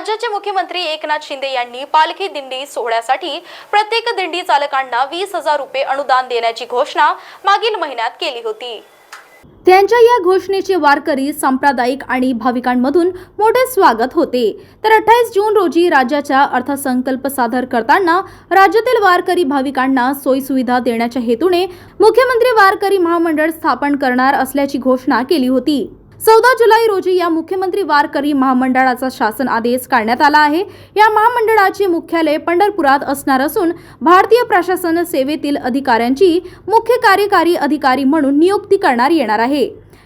राज्याचे मुख्यमंत्री एकनाथ शिंदे यांनी पालखी दिंडी सोहळ्यासाठी प्रत्येक दिंडी चालकांना वीस हजार रुपये अनुदान देण्याची घोषणा मागील महिन्यात केली होती. त्यांच्या या घोषणेचे वारकरी सांप्रदायिक आणि भाविकांमधून मोठे स्वागत होते. तर अठ्ठावीस जून रोजी राज्याच्या अर्थसंकल्प सादर करताना राज्यातील वारकरी भाविकांना सोयीसुविधा देण्याच्या हेतूने मुख्यमंत्री वारकरी महामंडळ स्थापन करणार असल्याची घोषणा केली होती. चौदा जुलै रोजी या मुख्यमंत्री वारकरी महामंडळाचा शासन आदेश काढण्यात आला आहे. या महामंडळाचे मुख्यालय पंढरपुरात असणार असून भारतीय प्रशासन सेवेतील अधिकाऱ्यांची मुख्य कार्यकारी अधिकारी म्हणून नियुक्ती करणार येणार आहे.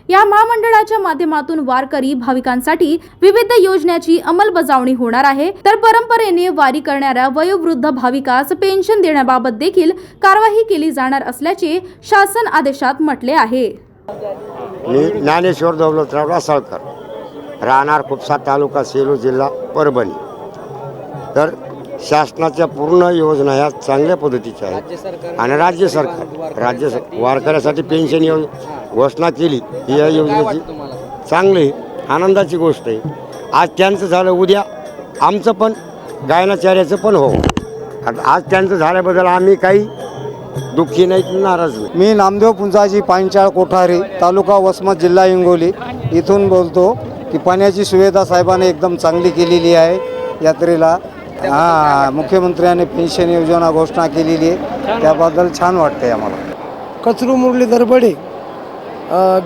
या महामंडळाच्या माध्यमातून वारकरी भाविकांसाठी विविध योजनेची अंमलबजावणी होणार आहे. तर परंपरेने वारी करणाऱ्या वयोवृद्ध भाविकास पेन्शन देण्याबाबत देखील कारवाई केली जाणार असल्याचे शासन आदेशात म्हटले आहे. मी ज्ञानेश्वर दौलतराव रासाळकर राहणार खुपसा तालुका सेलू जिल्हा परभणी. तर शासनाच्या पूर्ण योजना ह्या चांगल्या पद्धतीच्या आहेत. आणि राज्य सरकार राज्य सर वारकऱ्यासाठी पेन्शन योज घोषणा केली. ही या योजनेची चांगली आनंदाची गोष्ट आहे. आज त्यांचं झालं उद्या आमचं पण गायनाचार्याचं पण हो. आज त्यांचं झाल्याबद्दल आम्ही काही दुःखी नाही नाराज नाही मी नामदेव पुंजाजी पांचाळ कोठारी तालुका वसमत जिल्हा हिंगोली. इथून बोलतो की पाण्याची सुविधा साहेबांनी एकदम चांगली केलेली आहे. यात्रेला हां मुख्यमंत्र्यांनी पेन्शन योजना घोषणा केलेली आहे. त्याबद्दल छान वाटते आम्हाला. कचरू मुरली दरबडे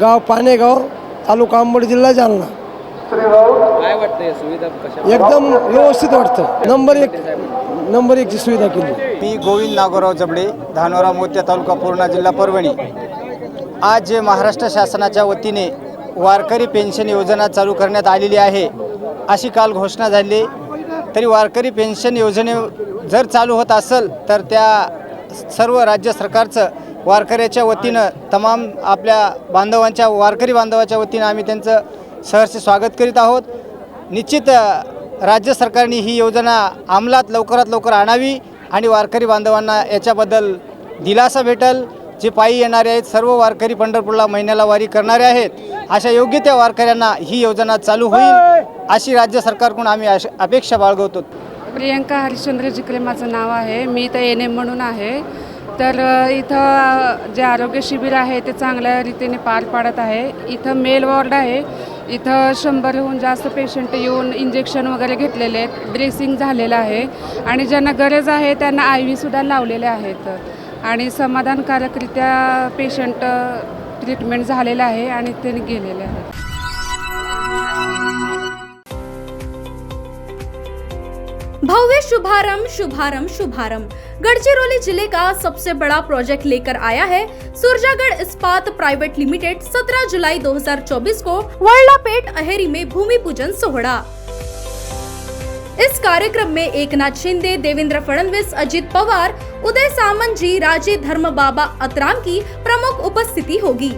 गाव पानेगाव तालुका अंबड जिल्हा जालना. वाटतं या सुविधा कशा एकदम व्यवस्थित वाटतं. नंबर एक नंबर एकची सुविधा केली. मी गोविंद नागोराव जबडे धानोरा मोत्या तालुका पूर्णा जिल्हा परभणी. आज जे महाराष्ट्र शासनाच्या वतीने वारकरी पेन्शन योजना चालू करण्यात आलेली आहे. अशी काल घोषणा झाली. तरी वारकरी पेन्शन योजने जर चालू होत असेल तर त्या सर्व राज्य सरकारचं वारकऱ्याच्या वतीनं तमाम आपल्या बांधवांच्या वारकरी बांधवाच्या वतीनं आम्ही त्यांचं सहर्ष स्वागत करीत आहोत. निश्चित राज्य सरकारने ही योजना अंमलात लवकरात लवकर आणावी आणि वारकरी बांधवांना याच्याबद्दल दिलासा भेटल. जे पायी येणारे आहेत सर्व वारकरी पंढरपूरला महिन्याला वारी करणारे आहेत अशा योग्य त्या वारकऱ्यांना ही योजना चालू होईल अशी राज्य सरकारकडून आम्ही अश- अपेक्षा बाळगवतो. प्रियंका हरिश्चंद्र जिकले माझं नाव आहे. मी इथं एन एम म्हणून आहे. तर इथं जे आरोग्य शिबिर आहे ते चांगल्या रीतीने पार पाडत आहे. इथं मेल वॉर्ड आहे. इथं शंभरहून जास्त पेशंट येऊन इंजेक्शन वगैरे घेतलेले आहेत. ड्रेसिंग झालेलं आहे. आणि ज्यांना गरज आहे त्यांना आय व्हीसुद्धा लावलेले आहेत. आणि समाधानकारकरित्या पेशंट ट्रीटमेंट झालेलं आहे आणि ते गेलेले आहेत. भव्य शुभारंभ शुभारंभ शुभारंभ। गढ़चिरौली ज़िले का सबसे बड़ा प्रोजेक्ट लेकर आया है सुरजागढ़ इस्पात प्राइवेट लिमिटेड 17 जुलाई 2024 को वर्लापेट अहेरी में भूमि पूजन सोहड़ा। इस कार्यक्रम में एकनाथ शिंदे, देवेंद्र फडणवीस, अजित पवार, उदय सामंत जी राजे धर्म बाबा अतराम की प्रमुख उपस्थिति होगी।